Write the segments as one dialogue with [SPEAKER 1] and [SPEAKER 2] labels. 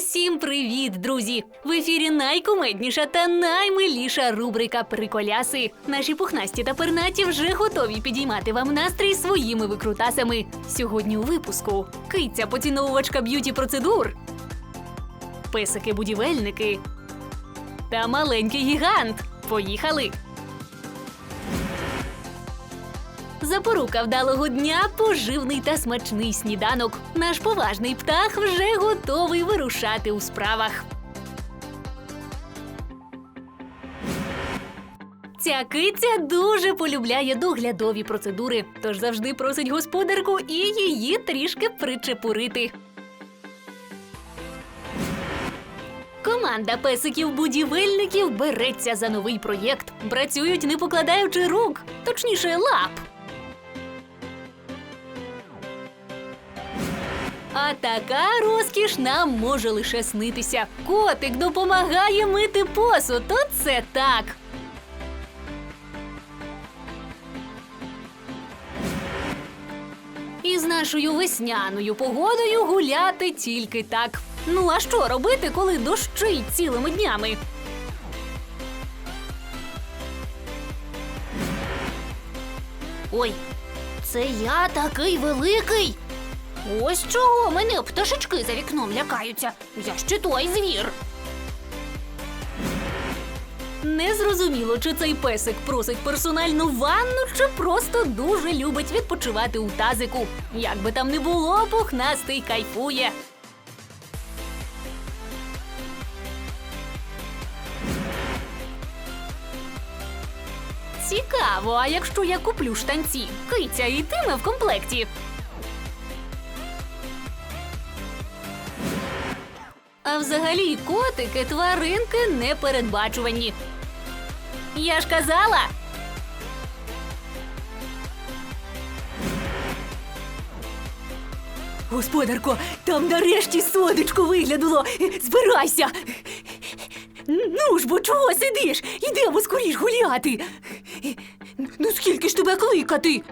[SPEAKER 1] Усім привіт, друзі! В ефірі найкумедніша та наймиліша рубрика Приколяси. Наші пухнасті та пернаті вже готові підіймати вам настрій своїми викрутасами. Сьогодні у випуску киця поціновувачка б'юті процедур, песики-будівельники та маленький гігант. Поїхали! Запорука вдалого дня поживний та смачний сніданок. Наш поважний птах вже готовий вирушати у справах. Ця киця дуже полюбляє доглядові процедури, тож завжди просить господарку і її трішки причепурити. Команда песиків-будівельників береться за новий проєкт. Працюють не покладаючи рук, точніше лап. А така розкіш нам може лише снитися. Котик допомагає мити посуд. Оце так. І з нашою весняною погодою гуляти тільки так. Ну а що робити, коли дощить цілими днями? Ой, це я такий великий. Ось чого мене пташечки за вікном лякаються. Я ще той звір. Не зрозуміло, чи цей песик просить персональну ванну, чи просто дуже любить відпочивати у тазику. Як би там не було, пухнастий кайфує. Цікаво, а якщо я куплю штанці, киця йтиме в комплекті. А взагалі котики тваринки непередбачувані. Я ж казала. Господарко, там нарешті сонечко виглянуло. Збирайся. Ну ж бо чого сидиш? Ідемо скоріш гуляти. Ну скільки ж тебе кликати?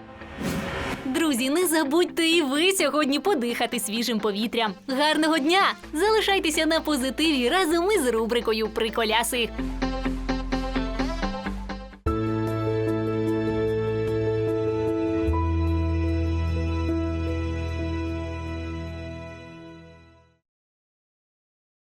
[SPEAKER 1] Друзі, не забудьте і ви сьогодні подихати свіжим повітрям. Гарного дня! Залишайтеся на позитиві разом із рубрикою Приколяси.